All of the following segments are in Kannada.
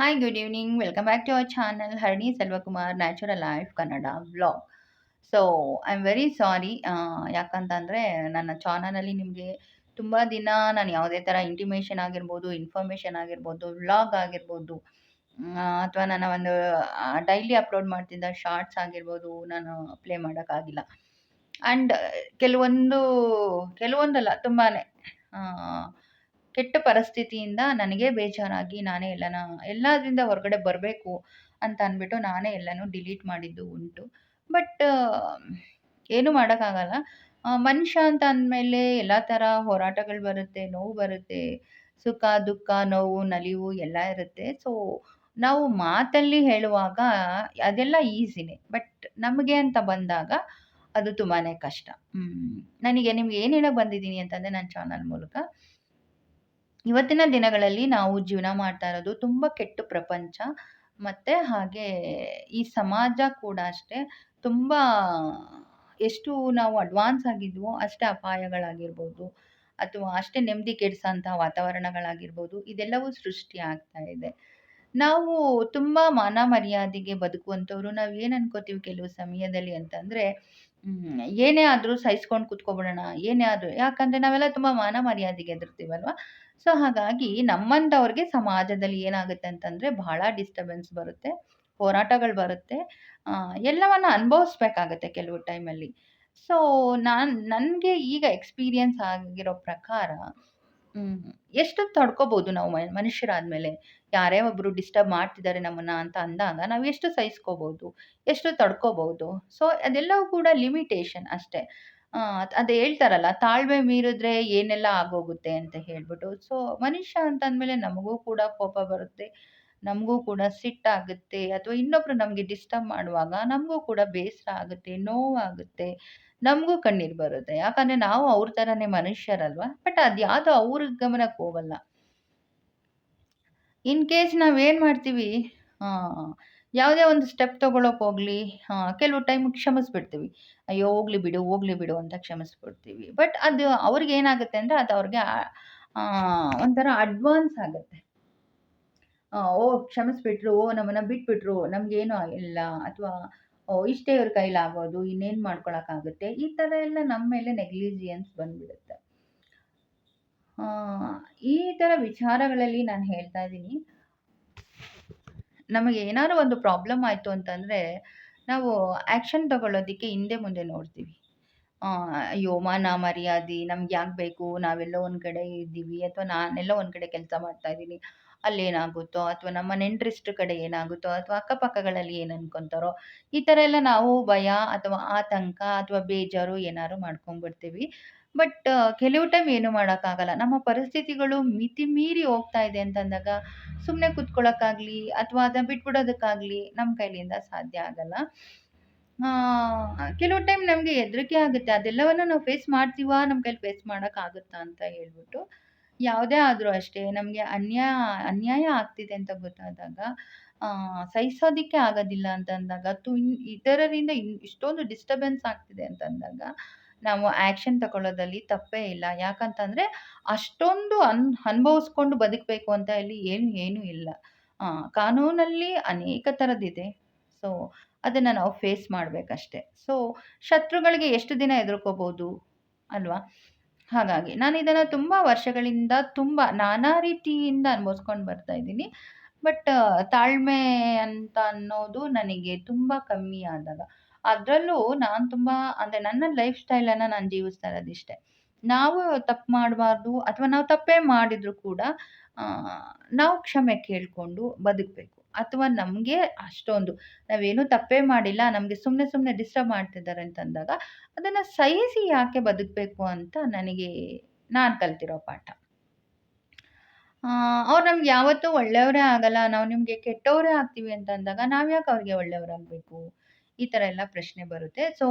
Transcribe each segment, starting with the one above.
Hi good evening welcome back to our channel Harini Selvakumar natural life Kannada vlog so I am very sorry ಯಾಕಂತಂದರೆ ನನ್ನ ಚಾನಲಲ್ಲಿ ನಿಮಗೆ ತುಂಬ ದಿನ ನಾನು ಯಾವುದೇ ಥರ ಇಂಟಿಮೇಷನ್ ಆಗಿರ್ಬೋದು ಇನ್ಫಾರ್ಮೇಷನ್ ಆಗಿರ್ಬೋದು ವ್ಲಾಗ್ ಆಗಿರ್ಬೋದು ಅಥವಾ ನನ್ನ ಒಂದು ಡೈಲಿ ಅಪ್ಲೋಡ್ ಮಾಡ್ತಿದ್ದ ಶಾರ್ಟ್ಸ್ ಆಗಿರ್ಬೋದು ನಾನು ಪ್ಲೇ ಮಾಡೋಕ್ಕಾಗಿಲ್ಲ. ಆ್ಯಂಡ್ ಕೆಲವೊಂದು, ಕೆಲವೊಂದಲ್ಲ ತುಂಬಾ ಕೆಟ್ಟ ಪರಿಸ್ಥಿತಿಯಿಂದ ನನಗೆ ಬೇಜಾರಾಗಿ ನಾನೇ ಎಲ್ಲನ, ಎಲ್ಲದರಿಂದ ಹೊರಗಡೆ ಬರಬೇಕು ಅಂತ ಅಂದ್ಬಿಟ್ಟು ನಾನೇ ಎಲ್ಲನೂ ಡಿಲೀಟ್ ಮಾಡಿದ್ದು ಉಂಟು. ಬಟ್ ಏನು ಮಾಡೋಕ್ಕಾಗಲ್ಲ. ಮನುಷ್ಯ ಅಂತ ಅಂದಮೇಲೆ ಎಲ್ಲ ಥರ ಹೋರಾಟಗಳು ಬರುತ್ತೆ, ನೋವು ಬರುತ್ತೆ, ಸುಖ, ದುಃಖ, ನೋವು, ನಲಿವು ಎಲ್ಲ ಇರುತ್ತೆ. ಸೊ, ನಾವು ಮಾತಲ್ಲಿ ಹೇಳುವಾಗ ಅದೆಲ್ಲ ಈಸಿನೇ. ಬಟ್ ನಮಗೆ ಅಂತ ಬಂದಾಗ ಅದು ತುಂಬಾ ಕಷ್ಟ. ನನಗೆ ನಿಮ್ಗೆ ಏನು ಹೇಳೋಕೆ ಬಂದಿದ್ದೀನಿ ಅಂತಂದರೆ ನನ್ನ ಚಾನಲ್ ಮೂಲಕ ಇವತ್ತಿನ ದಿನಗಳಲ್ಲಿ ನಾವು ಜೀವನ ಮಾಡ್ತಾ ಇರೋದು ತುಂಬ ಕೆಟ್ಟ ಪ್ರಪಂಚ. ಮತ್ತು ಹಾಗೆ ಈ ಸಮಾಜ ಕೂಡ ಅಷ್ಟೇ ತುಂಬ ಎಷ್ಟು ನಾವು ಅಡ್ವಾನ್ಸ್ ಆಗಿದ್ವೋ ಅಷ್ಟೇ ಅಪಾಯಗಳಾಗಿರ್ಬೋದು. ಅಥವಾ ಅಷ್ಟೇ ನೆಮ್ಮದಿ ಕೆಡಿಸೋಂಥ ವಾತಾವರಣಗಳಾಗಿರ್ಬೋದು. ಇದೆಲ್ಲವೂ ಸೃಷ್ಟಿ ಆಗ್ತಾ ಇದೆ. ನಾವು ತುಂಬ ಮಾನ ಮರ್ಯಾದೆಗೆ ಬದುಕುವಂಥವ್ರು ನಾವು ಏನು ಅನ್ಕೋತೀವಿ ಕೆಲವು ಸಮಯದಲ್ಲಿ ಅಂತಂದರೆ ಏನೇ ಆದರೂ ಸಹಿಸ್ಕೊಂಡು ಕೂತ್ಕೊಬಿಡೋಣ, ಏನೇ ಆದರೂ, ಯಾಕಂದರೆ ನಾವೆಲ್ಲ ತುಂಬ ಮಾನ ಮರ್ಯಾದೆಗೆ ಹೆದರ್ತೀವಲ್ವ ಸೊ, ಹಾಗಾಗಿ ನಮ್ಮಂಥವ್ರಿಗೆ ಸಮಾಜದಲ್ಲಿ ಏನಾಗುತ್ತೆ ಅಂತಂದರೆ ಬಹಳ ಡಿಸ್ಟರ್ಬೆನ್ಸ್ ಬರುತ್ತೆ, ಹೋರಾಟಗಳು ಬರುತ್ತೆ ಎಲ್ಲವನ್ನ ಅನುಭವಿಸ್ಬೇಕಾಗತ್ತೆ ಕೆಲವು ಟೈಮಲ್ಲಿ ಸೊ ನಾನು, ನನಗೆ ಈಗ ಎಕ್ಸ್ಪೀರಿಯನ್ಸ್ ಆಗಿರೋ ಪ್ರಕಾರ ಎಷ್ಟು ತಡ್ಕೋಬೋದು ನಾವು ಮನುಷ್ಯರಾದಮೇಲೆ? ಯಾರೇ ಒಬ್ಬರು ಡಿಸ್ಟರ್ಬ್ ಮಾಡ್ತಿದ್ದಾರೆ ನಮ್ಮನ್ನು ಅಂತ ಅಂದಾಗ ನಾವು ಎಷ್ಟು ಸಹಿಸ್ಕೋಬೋದು? ಎಷ್ಟು ತಡ್ಕೋಬೋದು? ಸೊ ಅದೆಲ್ಲವೂ ಕೂಡ ಲಿಮಿಟೇಷನ್ ಅಷ್ಟೇ. ಅದು ಹೇಳ್ತಾರಲ್ಲ, ತಾಳ್ಮೆ ಮೀರಿದ್ರೆ ಏನೆಲ್ಲ ಆಗೋಗುತ್ತೆ ಅಂತ ಹೇಳ್ಬಿಟ್ಟು. ಸೊ ಮನುಷ್ಯ ಅಂತ ಅಂದಮೇಲೆ ನಮಗೂ ಕೂಡ ಕೋಪ ಬರುತ್ತೆ. ನಮಗೂ ಕೂಡ ಸಿಟ್ಟಾಗುತ್ತೆ ಅಥವಾ ಇನ್ನೊಬ್ರು ನಮಗೆ ಡಿಸ್ಟರ್ಬ್ ಮಾಡುವಾಗ ನಮಗೂ ಕೂಡ ಬೇಸರ ಆಗುತ್ತೆ, ನೋವಾಗುತ್ತೆ, ನಮಗೂ ಕಣ್ಣೀರು ಬರುತ್ತೆ. ಯಾಕಂದರೆ ನಾವು ಅವ್ರ ಥರನೇ ಮನುಷ್ಯರಲ್ವ? ಬಟ್ ಅದು ಯಾವುದೋ ಅವ್ರ ಗಮನಕ್ಕೆ ಹೋಗಲ್ಲ. ಇನ್ ಕೇಸ್ ನಾವೇನು ಮಾಡ್ತೀವಿ? ಯಾವುದೇ ಒಂದು ಸ್ಟೆಪ್ ತೊಗೊಳಕ್ಕೆ ಹೋಗಲಿ. ಕೆಲವು ಟೈಮ್ ಕ್ಷಮಿಸ್ಬಿಡ್ತೀವಿ. ಅಯ್ಯೋ, ಹೋಗ್ಲಿ ಬಿಡು ಹೋಗ್ಲಿ ಬಿಡು ಅಂತ ಕ್ಷಮಿಸ್ಬಿಡ್ತೀವಿ. ಬಟ್ ಅದು ಅವ್ರಿಗೆ ಏನಾಗುತ್ತೆ ಅಂದರೆ ಅದು ಅವ್ರಿಗೆ ಒಂಥರ ಅಡ್ವಾನ್ಸ್ ಆಗುತ್ತೆ. ಓ, ಕ್ಷಮಿಸ್ಬಿಟ್ರು, ಓ, ನಮ್ಮನ್ನು ಬಿಟ್ಬಿಟ್ರು, ನಮಗೇನು ಇಲ್ಲ ಅಥವಾ, ಓ, ಇಷ್ಟೇ ಇವ್ರ ಕೈಲಾಗೋದು, ಇನ್ನೇನು ಮಾಡ್ಕೊಳಕ್ಕಾಗುತ್ತೆ? ಈ ಥರ ಎಲ್ಲ ನಮ್ಮ ಮೇಲೆ ನೆಗ್ಲಿಜಿಯನ್ಸ್ ಬಂದ್ಬಿಡುತ್ತೆ. ಈ ಥರ ವಿಚಾರಗಳಲ್ಲಿ ನಾನು ಹೇಳ್ತಾ ಇದ್ದೀನಿ. ನಮಗೆ ಏನಾದ್ರು ಒಂದು ಪ್ರಾಬ್ಲಮ್ ಆಯಿತು ಅಂತಂದರೆ, ನಾವು ಆ್ಯಕ್ಷನ್ ತಗೊಳ್ಳೋದಕ್ಕೆ ಹಿಂದೆ ಮುಂದೆ ನೋಡ್ತೀವಿ. ಅಯ್ಯೋ, ಮಾನ ಮರ್ಯಾದೆ, ನಮ್ಗೆ ಯಾಕೆ ಬೇಕು? ನಾವೆಲ್ಲೋ ಒಂದು ಕಡೆ ಇದ್ದೀವಿ, ಅಥವಾ ನಾನೆಲ್ಲೋ ಒಂದು ಕಡೆ ಕೆಲಸ ಮಾಡ್ತಾ ಇದ್ದೀನಿ. ಅಲ್ಲೇನಾಗುತ್ತೋ ಅಥವಾ ನಮ್ಮ ನೆಂಟರಿಷ್ಟ್ರ ಕಡೆ ಏನಾಗುತ್ತೋ ಅಥವಾ ಅಕ್ಕಪಕ್ಕಗಳಲ್ಲಿ ಏನು ಅನ್ಕೊತಾರೋ ಈ ಥರ ಎಲ್ಲ ನಾವು ಭಯ ಅಥವಾ ಆತಂಕ ಅಥವಾ ಬೇಜಾರು ಏನಾದ್ರು ಮಾಡ್ಕೊಂಡ್ಬಿಡ್ತೀವಿ ಬಟ್ ಕೆಲವು ಟೈಮ್ ಏನು ಮಾಡೋಕ್ಕಾಗಲ್ಲ. ನಮ್ಮ ಪರಿಸ್ಥಿತಿಗಳು ಮಿತಿ ಮೀರಿ ಹೋಗ್ತಾ ಇದೆ ಅಂತಂದಾಗ ಸುಮ್ಮನೆ ಕೂತ್ಕೊಳ್ಳೋಕ್ಕಾಗಲಿ ಅಥವಾ ಅದನ್ನ ಬಿಟ್ಬಿಡೋದಕ್ಕಾಗಲಿ ನಮ್ಮ ಕೈಲಿಂದ ಸಾಧ್ಯ ಆಗಲ್ಲ. ಕೆಲವು ಟೈಮ್ ನಮಗೆ ಹೆದರಿಕೆ ಆಗುತ್ತೆ. ಅದೆಲ್ಲವನ್ನು ನಾವು ಫೇಸ್ ಮಾಡ್ತೀವಾ? ನಮ್ಮ ಕೈಲಿ ಫೇಸ್ ಮಾಡೋಕ್ಕಾಗುತ್ತಾ ಅಂತ ಹೇಳ್ಬಿಟ್ಟು. ಯಾವುದೇ ಆದರೂ ಅಷ್ಟೇ ನಮಗೆ ಅನ್ಯಾಯ ಅನ್ಯಾಯ ಆಗ್ತಿದೆ ಅಂತ ಗೊತ್ತಾದಾಗ ಸಹಿಸೋದಕ್ಕೆ ಆಗೋದಿಲ್ಲ ಅಂತಂದಾಗ, ತು, ಇತರರಿಂದ ಇನ್, ಇಷ್ಟೊಂದು ಡಿಸ್ಟರ್ಬೆನ್ಸ್ ಆಗ್ತಿದೆ ಅಂತಂದಾಗ, ನಾವು ಆ್ಯಕ್ಷನ್ ತಗೊಳ್ಳೋದಲ್ಲಿ ತಪ್ಪೇ ಇಲ್ಲ. ಯಾಕಂತಂದರೆ, ಅಷ್ಟೊಂದು ಅನ್, ಅನುಭವಿಸ್ಕೊಂಡು ಬದುಕಬೇಕು ಅಂತ ಇಲ್ಲಿ ಏನು, ಏನೂ ಇಲ್ಲ. ಕಾನೂನಲ್ಲಿ ಅನೇಕ ಥರದ್ದಿದೆ ಸೊ ಅದನ್ನು ನಾವು ಫೇಸ್ ಮಾಡಬೇಕಷ್ಟೆ. ಸೊ ಶತ್ರುಗಳಿಗೆ ಎಷ್ಟು ದಿನ ಎದುರ್ಕೋಬೋದು? ಅಲ್ವಾ? ಹಾಗಾಗಿ ನಾನು ಇದನ್ನು ತುಂಬ ವರ್ಷಗಳಿಂದ ತುಂಬ ನಾನಾ ರೀತಿಯಿಂದ ಅನುಭವಿಸ್ಕೊಂಡು ಬರ್ತಾ ಇದ್ದೀನಿ. ಬಟ್ ತಾಳ್ಮೆ ಅಂತ ಅನ್ನೋದು ನನಗೆ ತುಂಬ ಕಮ್ಮಿ ಆದಾಗ. ಅದರಲ್ಲೂ ನಾನು ತುಂಬ, ಅಂದರೆ ನನ್ನ ಲೈಫ್ ಸ್ಟೈಲನ್ನು ನಾನು ಜೀವಿಸ್ತಾ ಇರೋದಿಷ್ಟೇ. ನಾವು ತಪ್ಪು ಮಾಡಬಾರ್ದು, ಅಥವಾ ನಾವು ತಪ್ಪೇ ಮಾಡಿದರೂ ಕೂಡ ನಾವು ಕ್ಷಮೆ ಕೇಳಿಕೊಂಡು ಬದುಕಬೇಕು. ಅಥವಾ ನಮಗೆ ಅಷ್ಟೊಂದು. ನಾವೇನು ತಪ್ಪೇ ಮಾಡಿಲ್ಲ, ನಮಗೆ ಸುಮ್ಮನೆ ಸುಮ್ಮನೆ ಡಿಸ್ಟರ್ಬ್ ಮಾಡ್ತಿದ್ದಾರೆ ಅಂತಂದಾಗ ಅದನ್ನು ಸಹಿಸಿ ಯಾಕೆ ಬದುಕಬೇಕು ಅಂತ ನನಗೆ ನಾನು ಕಲ್ತಿರೋ ಪಾಠ. ಅವ್ರು ನಮ್ಗೆ ಯಾವತ್ತೂ ಒಳ್ಳೆಯವರೇ ಆಗಲ್ಲ, ನಾವು ನಿಮಗೆ ಕೆಟ್ಟವರೇ ಆಗ್ತೀವಿ ಅಂತ ಅಂದಾಗ ನಾವು ಯಾಕೆ ಅವ್ರಿಗೆ ಒಳ್ಳೆಯವರಾಗಬೇಕು? ಈ ಥರ ಎಲ್ಲ ಪ್ರಶ್ನೆ ಬರುತ್ತೆ. So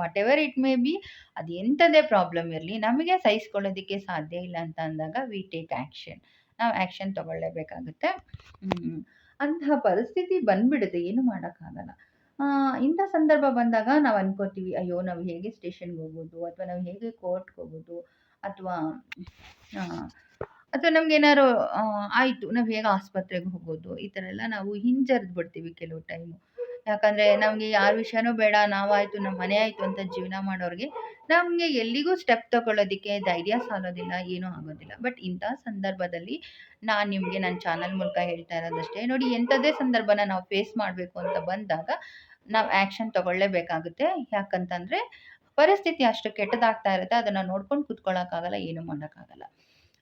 whatever it may be ಅದು ಪ್ರಾಬ್ಲಮ್ ಇರಲಿ, ನಮಗೆ ಸಹಿಸ್ಕೊಳ್ಳೋದಕ್ಕೆ ಸಾಧ್ಯ ಇಲ್ಲ ಅಂತ ಅಂದಾಗ ವಿ ಟೇಕ್ ಆ್ಯಕ್ಷನ್ ನಾವು ಆ್ಯಕ್ಷನ್ ತೊಗೊಳ್ಳೇಬೇಕಾಗುತ್ತೆ. ಅಂತಹ ಪರಿಸ್ಥಿತಿ ಬಂದ್ಬಿಡುತ್ತೆ, ಏನು ಮಾಡೋಕ್ಕಾಗಲ್ಲ. ಇಂಥ ಸಂದರ್ಭ ಬಂದಾಗ ನಾವು ಅನ್ಕೋತೀವಿ, ಅಯ್ಯೋ, ನಾವು ಹೇಗೆ ಸ್ಟೇಷನ್ಗೆ ಹೋಗೋದು, ಅಥವಾ ನಾವು ಹೇಗೆ ಕೋರ್ಟ್ಗೆ ಹೋಗೋದು, ಅಥವಾ ಅಥವಾ ನಮಗೇನಾದ್ರು ಆಯಿತು, ನಾವು ಹೇಗೆ ಆಸ್ಪತ್ರೆಗೆ ಹೋಗೋದು, ಈ ಥರ ಎಲ್ಲ ನಾವು ಹಿಂಜರಿದು ಬಿಡ್ತೀವಿ ಕೆಲವು ಟೈಮು. ಯಾಕಂದರೆ ನಮಗೆ ಯಾರ ವಿಷಯನೂ ಬೇಡ, ನಾವಾಯಿತು ನಮ್ಮ ಮನೆ ಆಯಿತು ಅಂತ ಜೀವನ ಮಾಡೋರಿಗೆ ನಮಗೆ ಎಲ್ಲಿಗೂ ಸ್ಟೆಪ್ ತಗೊಳ್ಳೋದಕ್ಕೆ ಧೈರ್ಯ ಸಾಲೋದಿಲ್ಲ, ಏನೂ ಆಗೋದಿಲ್ಲ. ಬಟ್ ಇಂಥ ಸಂದರ್ಭದಲ್ಲಿ ನಾನು ನಿಮಗೆ ನನ್ನ ಚಾನಲ್ ಮೂಲಕ ಹೇಳ್ತಾ ಇರೋದಷ್ಟೇ, ನೋಡಿ ಎಂಥದ್ದೇ ಸಂದರ್ಭನ ನಾವು ಫೇಸ್ ಮಾಡಬೇಕು ಅಂತ ಬಂದಾಗ ನಾವು ಆ್ಯಕ್ಷನ್ ತಗೊಳ್ಳೇಬೇಕಾಗುತ್ತೆ. ಯಾಕಂತಂದರೆ ಪರಿಸ್ಥಿತಿ ಅಷ್ಟು ಕೆಟ್ಟದಾಗ್ತಾ ಇರುತ್ತೆ, ಅದನ್ನು ನೋಡ್ಕೊಂಡು ಕೂತ್ಕೊಳ್ಳೋಕ್ಕಾಗಲ್ಲ ಏನೂ ಮಾಡೋಕ್ಕಾಗಲ್ಲ.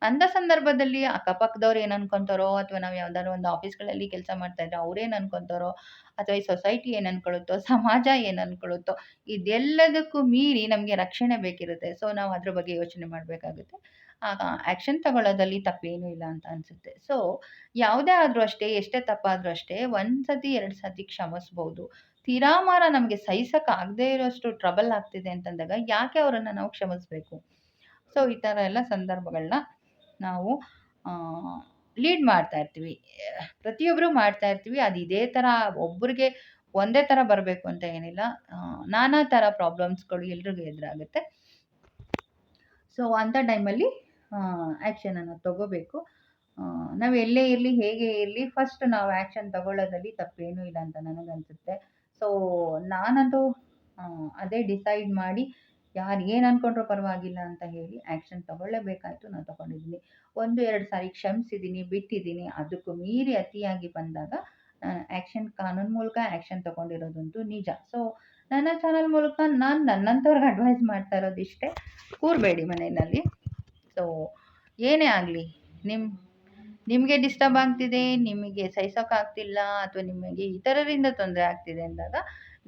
ಅಂಥ ಸಂದರ್ಭದಲ್ಲಿ ಅಕ್ಕಪಕ್ಕದವ್ರು ಏನು ಅನ್ಕೊಂತಾರೋ ಅಥವಾ ನಾವು ಯಾವ್ದಾದ್ರು ಒಂದು ಆಫೀಸ್ಗಳಲ್ಲಿ ಕೆಲಸ ಮಾಡ್ತಾ ಇದ್ರೆ ಅವ್ರೇನು ಅನ್ಕೊಂತಾರೋ ಅಥವಾ ಈ ಸೊಸೈಟಿ ಏನು ಅನ್ಕೊಳ್ಳುತ್ತೋ, ಸಮಾಜ ಏನು ಅನ್ಕೊಳ್ಳುತ್ತೋ, ಇದೆಲ್ಲದಕ್ಕೂ ಮೀರಿ ನಮಗೆ ರಕ್ಷಣೆ ಬೇಕಿರುತ್ತೆ. ಸೊ ನಾವು ಅದ್ರ ಬಗ್ಗೆ ಯೋಚನೆ ಮಾಡಬೇಕಾಗುತ್ತೆ. ಆಗ ಆ್ಯಕ್ಷನ್ ತಗೊಳ್ಳೋದಲ್ಲಿ ತಪ್ಪೇನೂ ಇಲ್ಲ ಅಂತ ಅನಿಸುತ್ತೆ. ಸೊ ಯಾವುದೇ ಆದರೂ ಅಷ್ಟೇ, ಎಷ್ಟೇ ತಪ್ಪಾದರೂ ಅಷ್ಟೇ, ಒಂದು ಸತಿ, ಎರಡು ಸತಿ ಕ್ಷಮಿಸ್ಬೋದು. ತೀರಾಮಾರ ನಮಗೆ ಸಹಿಸೋಕ್ಕಾಗದೇ ಇರೋಷ್ಟು ಟ್ರಬಲ್ ಆಗ್ತಿದೆ ಅಂತಂದಾಗ ಯಾಕೆ ಅವರನ್ನು ನಾವು ಕ್ಷಮಿಸ್ಬೇಕು? ಸೊ ಈ ಥರ ಎಲ್ಲ ಸಂದರ್ಭಗಳನ್ನ ನಾವು ಲೀಡ್ ಮಾಡ್ತಾ ಇರ್ತೀವಿ. ಪ್ರತಿಯೊಬ್ಬರು ಮಾಡ್ತಾ ಇರ್ತೀವಿ. ಅದು ಇದೇ ಥರ ಒಬ್ಬರಿಗೆ ಒಂದೇ ಥರ ಬರಬೇಕು ಅಂತ ಏನಿಲ್ಲ. ನಾನಾ ಥರ ಪ್ರಾಬ್ಲಮ್ಸ್ಗಳು ಎಲ್ರಿಗೂ ಎದುರಾಗುತ್ತೆ. ಸೊ ಅಂಥ ಟೈಮಲ್ಲಿ ಆ್ಯಕ್ಷನನ್ನು ತಗೋಬೇಕು. ನಾವು ಎಲ್ಲೇ ಇರಲಿ, ಹೇಗೆ ಇರಲಿ ಫಸ್ಟ್ ನಾವು ಆ್ಯಕ್ಷನ್ ತಗೊಳ್ಳೋದಲ್ಲಿ ತಪ್ಪೇನೂ ಇಲ್ಲ ಅಂತ ನನಗನ್ಸುತ್ತೆ. ಸೊ ನಾನಂತೂ ಅದೇ ಡಿಸೈಡ್ ಮಾಡಿ ಯಾರು ಏನು ಅಂದ್ಕೊಂಡ್ರೂ ಪರವಾಗಿಲ್ಲ ಅಂತ ಹೇಳಿ ಆ್ಯಕ್ಷನ್ ತಗೊಳ್ಳೇಬೇಕಾಯ್ತು. ನಾನು ತಗೊಂಡಿದ್ದೀನಿ. ಒಂದು, ಎರಡು ಸಾರಿ ಕ್ಷಮಿಸಿದ್ದೀನಿ, ಬಿಟ್ಟಿದ್ದೀನಿ. ಅದಕ್ಕೂ ಮೀರಿ ಅತಿಯಾಗಿ ಬಂದಾಗ ಆ್ಯಕ್ಷನ್ ಕಾನೂನು ಮೂಲಕ ಆ್ಯಕ್ಷನ್ ತೊಗೊಂಡಿರೋದಂತೂ ನಿಜ. ಸೊ ನನ್ನ ಚಾನಲ್ ಮೂಲಕ ನಾನು ನನ್ನಂಥವ್ರಿಗೆ ಅಡ್ವೈಸ್ ಮಾಡ್ತಾ ಇರೋದು ಇಷ್ಟೇ ಕೂರಬೇಡಿ ಮನೆಯಲ್ಲಿ. ಸೊ ಏನೇ ಆಗಲಿ ನಿಮ್ಮ ನಿಮಗೆ ಡಿಸ್ಟರ್ಬ್ ಆಗ್ತಿದೆ, ನಿಮಗೆ ಸಹಿಸೋಕ್ಕಾಗ್ತಿಲ್ಲ ಅಥವಾ ನಿಮಗೆ ಇತರರಿಂದ ತೊಂದರೆ ಆಗ್ತಿದೆ ಅಂದಾಗ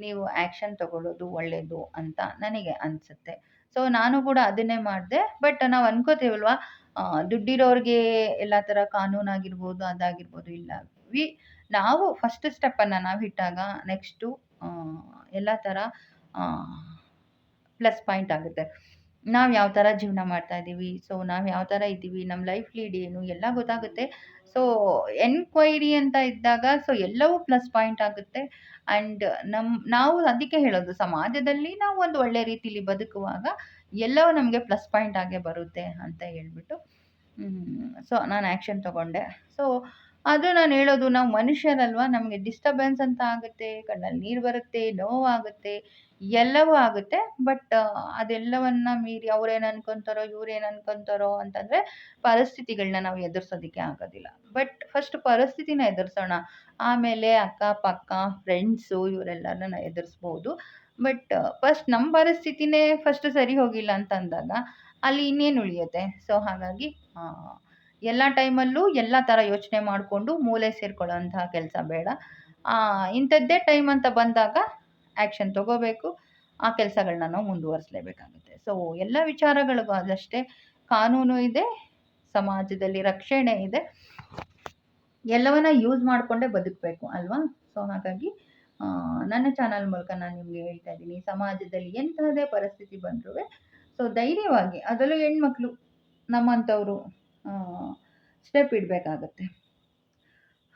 ನೀವು ಆ್ಯಕ್ಷನ್ ತಗೊಳ್ಳೋದು ಒಳ್ಳೆಯದು ಅಂತ ನನಗೆ ಅನಿಸುತ್ತೆ. ಸೊ ನಾನು ಕೂಡ ಅದನ್ನೇ ಮಾಡಿದೆ ಬಟ್ ನಾವು ಅನ್ಕೋತೀವಲ್ವಾ ದುಡ್ಡಿರೋರಿಗೆ ಎಲ್ಲ ಥರ ಕಾನೂನಾಗಿರ್ಬೋದು ಅದಾಗಿರ್ಬೋದು, ಇಲ್ಲ. ವಿ, ನಾವು ಫಸ್ಟ್ ಸ್ಟೆಪ್ಪನ್ನು ನಾವು ಇಟ್ಟಾಗ ನೆಕ್ಸ್ಟು ಎಲ್ಲ ಥರ ಪ್ಲಸ್ ಪಾಯಿಂಟ್ ಆಗುತ್ತೆ. ನಾವು ಯಾವ ಥರ ಜೀವನ ಮಾಡ್ತಾ ಇದ್ದೀವಿ ಸೊ ನಾವು ಯಾವ ಥರ ಇದ್ದೀವಿ ನಮ್ಮ ಲೈಫ್ ಲೀಡ್ ಏನು, ಎಲ್ಲ ಗೊತ್ತಾಗುತ್ತೆ. ಸೊ ಎನ್ಕ್ವೈರಿ ಅಂತ ಇದ್ದಾಗ ಸೊ ಎಲ್ಲವೂ ಪ್ಲಸ್ ಪಾಯಿಂಟ್ ಆಗುತ್ತೆ. ಆ್ಯಂಡ್ ನಮ್ಮ ನಾವು ಅದಕ್ಕೆ ಹೇಳೋದು, ಸಮಾಜದಲ್ಲಿ ನಾವು ಒಂದು ಒಳ್ಳೆ ರೀತಿಲಿ ಬದುಕುವಾಗ ಎಲ್ಲವೂ ನಮಗೆ ಪ್ಲಸ್ ಪಾಯಿಂಟ್ ಆಗೇ ಬರುತ್ತೆ ಅಂತ ಹೇಳ್ಬಿಟ್ಟು ಸೊ ನಾನು ಆ್ಯಕ್ಷನ್ ತಗೊಂಡೆ. ಸೊ ಅದು ನಾನು ಹೇಳೋದು, ನಾವು ಮನುಷ್ಯರಲ್ವ? ನಮಗೆ ಡಿಸ್ಟರ್ಬೆನ್ಸ್ ಅಂತ ಆಗುತ್ತೆ, ಕಣ್ಣಲ್ಲಿ ನೀರು ಬರುತ್ತೆ ನೋವಾಗುತ್ತೆ ಎಲ್ಲವೂ ಆಗುತ್ತೆ. ಬಟ್ ಅದೆಲ್ಲವನ್ನ ಮೀರಿ ಅವ್ರೇನು ಅನ್ಕೊಂತಾರೋ, ಇವ್ರೇನು ಅನ್ಕೊಂತಾರೋ ಅಂತಂದರೆ ಪರಿಸ್ಥಿತಿಗಳನ್ನ ನಾವು ಎದುರಿಸೋದಕ್ಕೆ ಆಗೋದಿಲ್ಲ. ಬಟ್ ಫಸ್ಟ್ ಪರಿಸ್ಥಿತಿನ ಎದುರಿಸೋಣ. ಆಮೇಲೆ ಅಕ್ಕಪಕ್ಕ ಫ್ರೆಂಡ್ಸು ಇವರೆಲ್ಲರನ್ನ ಎದುರಿಸ್ಬೋದು. ಬಟ್ ಫಸ್ಟ್ ನಮ್ಮ ಪರಿಸ್ಥಿತಿನೇ ಫಸ್ಟ್ ಸರಿ ಹೋಗಿಲ್ಲ ಅಂತ ಅಂದಾಗ ಅಲ್ಲಿ ಇನ್ನೇನು ಉಳಿಯುತ್ತೆ? ಸೊ ಹಾಗಾಗಿ ಎಲ್ಲ ಟೈಮಲ್ಲೂ ಎಲ್ಲ ಥರ ಯೋಚನೆ ಮಾಡಿಕೊಂಡು ಮೂಲೆ ಸೇರ್ಕೊಳ್ಳೋಂತಹ ಕೆಲಸ ಬೇಡ. ಇಂಥದ್ದೇ ಟೈಮ್ ಅಂತ ಬಂದಾಗ ಆ್ಯಕ್ಷನ್ ತಗೋಬೇಕು. ಆ ಕೆಲಸಗಳನ್ನ ನಾವು ಮುಂದುವರಿಸಲೇಬೇಕಾಗುತ್ತೆ. ಸೊ ಎಲ್ಲ ವಿಚಾರಗಳಿಗೂ ಅದಷ್ಟೇ ಕಾನೂನು ಇದೆ, ಸಮಾಜದಲ್ಲಿ ರಕ್ಷಣೆ ಇದೆ. ಎಲ್ಲವನ್ನ ಯೂಸ್ ಮಾಡಿಕೊಂಡೇ ಬದುಕಬೇಕು ಅಲ್ವಾ? ಸೊ ಹಾಗಾಗಿ ನನ್ನ ಚಾನಲ್ ಮೂಲಕ ನಾನು ನಿಮಗೆ ಹೇಳ್ತಾ ಇದ್ದೀನಿ, ಸಮಾಜದಲ್ಲಿ ಎಂತಹದೇ ಪರಿಸ್ಥಿತಿ ಬಂದರೂ ಸೊ ಧೈರ್ಯವಾಗಿ, ಅದರಲ್ಲೂ ಹೆಣ್ಮಕ್ಳು, ನಮ್ಮಂಥವರು ಸ್ಟೆಪ್ ಇಡಬೇಕಾಗತ್ತೆ.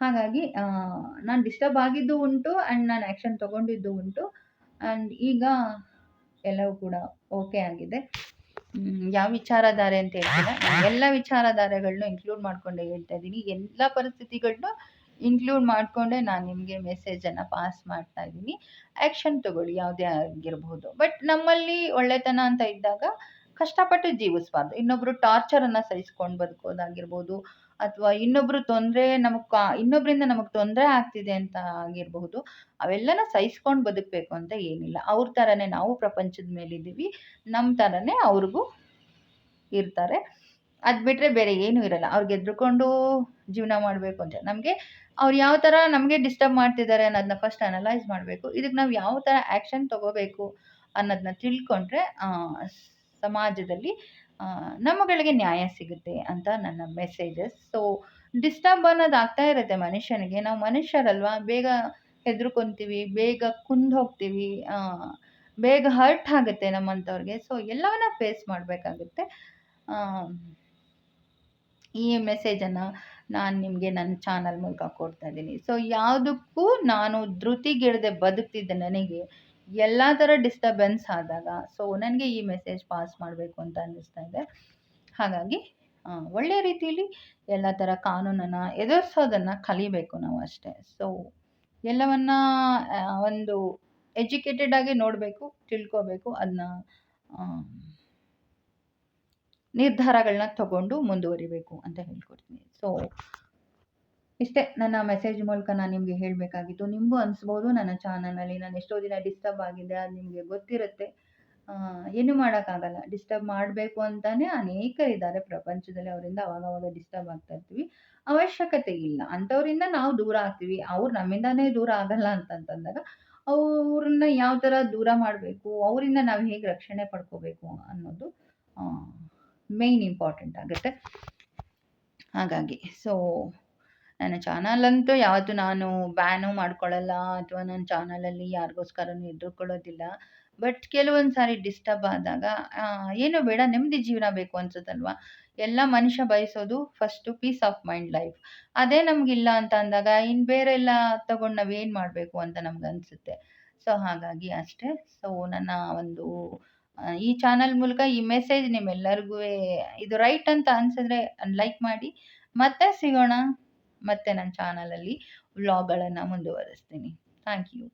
ಹಾಗಾಗಿ ನಾನು ಡಿಸ್ಟರ್ಬ್ ಆಗಿದ್ದು ಉಂಟು ಆ್ಯಂಡ್ ನಾನು ಆ್ಯಕ್ಷನ್ ತೊಗೊಂಡಿದ್ದು ಉಂಟು ಆ್ಯಂಡ್ ಈಗ ಎಲ್ಲವೂ ಕೂಡ ಓಕೆ ಆಗಿದೆ. ಯಾವ ವಿಚಾರಧಾರೆ ಅಂತ ಹೇಳ್ತೀರ ಎಲ್ಲ ವಿಚಾರಧಾರೆಗಳನ್ನೂ ಇನ್ಕ್ಲೂಡ್ ಮಾಡಿಕೊಂಡೇ ಹೇಳ್ತಾ ಇದ್ದೀನಿ. ಎಲ್ಲ ಪರಿಸ್ಥಿತಿಗಳನ್ನೂ ಇನ್ಕ್ಲೂಡ್ ಮಾಡಿಕೊಂಡೇ ನಾನು ನಿಮಗೆ ಮೆಸೇಜನ್ನು ಪಾಸ್ ಮಾಡ್ತಾ ಇದ್ದೀನಿ. ಆ್ಯಕ್ಷನ್ ತಗೊಳ್ಳಿ, ಯಾವುದೇ ಆಗಿರಬಹುದು ಬಟ್ ನಮ್ಮಲ್ಲಿ ಒಳ್ಳೆತನ ಅಂತ ಇದ್ದಾಗ ಕಷ್ಟಪಟ್ಟು ಜೀವಿಸಬಾರ್ದು. ಇನ್ನೊಬ್ಬರು ಟಾರ್ಚರನ್ನು ಸಹಿಸ್ಕೊಂಡು ಬದುಕೋದಾಗಿರ್ಬೋದು, ಅಥವಾ ಇನ್ನೊಬ್ಬರು ತೊಂದರೆ ನಮಗೆ ಕಾ ಇನ್ನೊಬ್ಬರಿಂದ ನಮಗೆ ತೊಂದರೆ ಆಗ್ತಿದೆ ಅಂತ ಆಗಿರಬಹುದು, ಅವೆಲ್ಲನ ಸಹಿಸ್ಕೊಂಡು ಬದುಕಬೇಕು ಅಂತ ಏನಿಲ್ಲ. ಅವ್ರ ಥರನೇ ನಾವು ಪ್ರಪಂಚದ ಮೇಲಿದ್ದೀವಿ ನಮ್ಮ ಥರನೇ ಅವ್ರಿಗೂ ಇರ್ತಾರೆ. ಅದು ಬಿಟ್ಟರೆ ಬೇರೆ ಏನೂ ಇರಲ್ಲ. ಅವ್ರಿಗೆ ಎದ್ರುಕೊಂಡು ಜೀವನ ಮಾಡಬೇಕು ಅಂತ. ನಮಗೆ ಅವ್ರು ಯಾವ ಥರ ನಮಗೆ ಡಿಸ್ಟರ್ಬ್ ಮಾಡ್ತಿದ್ದಾರೆ ಅನ್ನೋದನ್ನ ಫಸ್ಟ್ ಅನಲೈಸ್ ಮಾಡಬೇಕು. ಇದಕ್ಕೆ ನಾವು ಯಾವ ಥರ ಆ್ಯಕ್ಷನ್ ತಗೋಬೇಕು ಅನ್ನೋದನ್ನ ತಿಳ್ಕೊಂಡ್ರೆ ಸಮಾಜದಲ್ಲಿ ನಮ್ಮಗಳಿಗೆ ನ್ಯಾಯ ಸಿಗುತ್ತೆ ಅಂತ ನನ್ನ ಮೆಸೇಜಸ್ ಸೊ ಡಿಸ್ಟರ್ಬ್ ಅನ್ನೋದು ಆಗ್ತಾ ಇರುತ್ತೆ ಮನುಷ್ಯನಿಗೆ. ನಾವು ಮನುಷ್ಯರಲ್ವಾ? ಬೇಗ ಹೆದರ್ಕೊತೀವಿ, ಬೇಗ ಕುಂದು ಹೋಗ್ತೀವಿ ಬೇಗ ಹರ್ಟ್ ಆಗುತ್ತೆ ನಮ್ಮಂಥವ್ರಿಗೆ. ಸೊ ಎಲ್ಲವನ್ನ ಫೇಸ್ ಮಾಡಬೇಕಾಗುತ್ತೆ. ಈ ಮೆಸೇಜನ್ನು ನಾನು ನಿಮಗೆ ನನ್ನ ಚಾನಲ್ ಮೂಲಕ ಕೊಡ್ತಾ ಇದ್ದೀನಿ. ಸೊ ಯಾವುದಕ್ಕೂ ನಾನು ಧೃತಿಗೆಡದೆ ಬದುಕ್ತಿದ್ದೆ ನನಗೆ ಎಲ್ಲ ಥರ ಡಿಸ್ಟರ್ಬೆನ್ಸ್ ಆದಾಗ ಸೊ ನನಗೆ ಈ ಮೆಸೇಜ್ ಪಾಸ್ ಮಾಡಬೇಕು ಅಂತ ಅನ್ನಿಸ್ತಾ ಇದೆ. ಹಾಗಾಗಿ ಒಳ್ಳೆಯ ರೀತಿಯಲ್ಲಿ ಎಲ್ಲ ಥರ ಕಾನೂನನ್ನು ಎದುರಿಸೋದನ್ನು ಕಲಿಬೇಕು ನಾವು ಅಷ್ಟೇ. ಸೊ ಎಲ್ಲವನ್ನ ಒಂದು ಎಜುಕೇಟೆಡ್ ಆಗಿ ನೋಡಬೇಕು, ತಿಳ್ಕೋಬೇಕು ಅದನ್ನ ನಿರ್ಧಾರಗಳನ್ನ ತಗೊಂಡು ಮುಂದುವರಿಬೇಕು ಅಂತ ಹೇಳ್ಕೊಡ್ತೀನಿ. ಸೊ ಇಷ್ಟೇ ನನ್ನ ಮೆಸೇಜ್ ಮೂಲಕ ನಾನು ನಿಮಗೆ ಹೇಳಬೇಕಾಗಿತ್ತು. ನಿಮಗೂ ಅನಿಸ್ಬೋದು ನನ್ನ ಚಾನಲಲ್ಲಿ ನಾನು ಎಷ್ಟೋ ದಿನ ಡಿಸ್ಟರ್ಬ್ ಆಗಿದೆ ಅದು ನಿಮಗೆ ಗೊತ್ತಿರುತ್ತೆ. ಏನು ಮಾಡೋಕ್ಕಾಗಲ್ಲ. ಡಿಸ್ಟರ್ಬ್ ಮಾಡಬೇಕು ಅಂತಲೇ ಅನೇಕರಿದ್ದಾರೆ ಪ್ರಪಂಚದಲ್ಲಿ. ಅವರಿಂದ ಅವಾಗವಾಗ ಡಿಸ್ಟರ್ಬ್ ಆಗ್ತಾ ಇರ್ತೀವಿ. ಅವಶ್ಯಕತೆ ಇಲ್ಲ. ಅಂಥವರಿಂದ ನಾವು ದೂರ ಆಗ್ತೀವಿ. ಅವ್ರು ನಮ್ಮಿಂದನೇ ದೂರ ಆಗಲ್ಲ ಅಂತಂತಂದಾಗ ಅವ್ರನ್ನ ಯಾವ ಥರ ದೂರ ಮಾಡಬೇಕು, ಅವರಿಂದ ನಾವು ಹೇಗೆ ರಕ್ಷಣೆ ಪಡ್ಕೋಬೇಕು ಅನ್ನೋದು ಮೇಯ್ನ್ ಇಂಪಾರ್ಟೆಂಟ್ ಆಗುತ್ತೆ. ಹಾಗಾಗಿ ಸೊ ನನ್ನ ಚಾನಲಂತೂ ಯಾವತ್ತೂ ನಾನು ಬ್ಯಾನು ಮಾಡ್ಕೊಳ್ಳಲ್ಲ ಅಥವಾ ನನ್ನ ಚಾನಲಲ್ಲಿ ಯಾರಿಗೋಸ್ಕರನೂ ಹೆದ್ರುಕೊಳ್ಳೋದಿಲ್ಲ ಬಟ್ ಕೆಲವೊಂದು ಸಾರಿ ಡಿಸ್ಟರ್ಬ್ ಆದಾಗ ಏನೋ ಬೇಡ, ನೆಮ್ಮದಿ ಜೀವನ ಬೇಕು ಅನ್ಸುತ್ತಲ್ವಾ? ಎಲ್ಲ ಮನುಷ್ಯ ಬಯಸೋದು first peace of mind life ಅದೇ ನಮಗಿಲ್ಲ ಅಂತ ಅಂದಾಗ ಇನ್ನು ಬೇರೆ ಎಲ್ಲ ತಗೊಂಡು ನಾವೇನು ಮಾಡಬೇಕು ಅಂತ ನಮ್ಗೆ ಅನಿಸುತ್ತೆ. ಸೊ ಹಾಗಾಗಿ ಅಷ್ಟೇ. ಸೊ ನನ್ನ ಒಂದು ಈ ಚಾನಲ್ ಮೂಲಕ ಈ ಮೆಸೇಜ್ ನಿಮ್ಮೆಲ್ಲರಿಗೂ ಇದು ರೈಟ್ ಅಂತ ಅನ್ಸಿದ್ರೆ ಲೈಕ್ ಮಾಡಿ. ಮತ್ತೆ ಸಿಗೋಣ. ಮತ್ತೆ ನನ್ನ ಚಾನಲಲ್ಲಿ ವ್ಲಾಗ್ಗಳನ್ನು ಮುಂದುವರಿಸ್ತೀನಿ. Thank you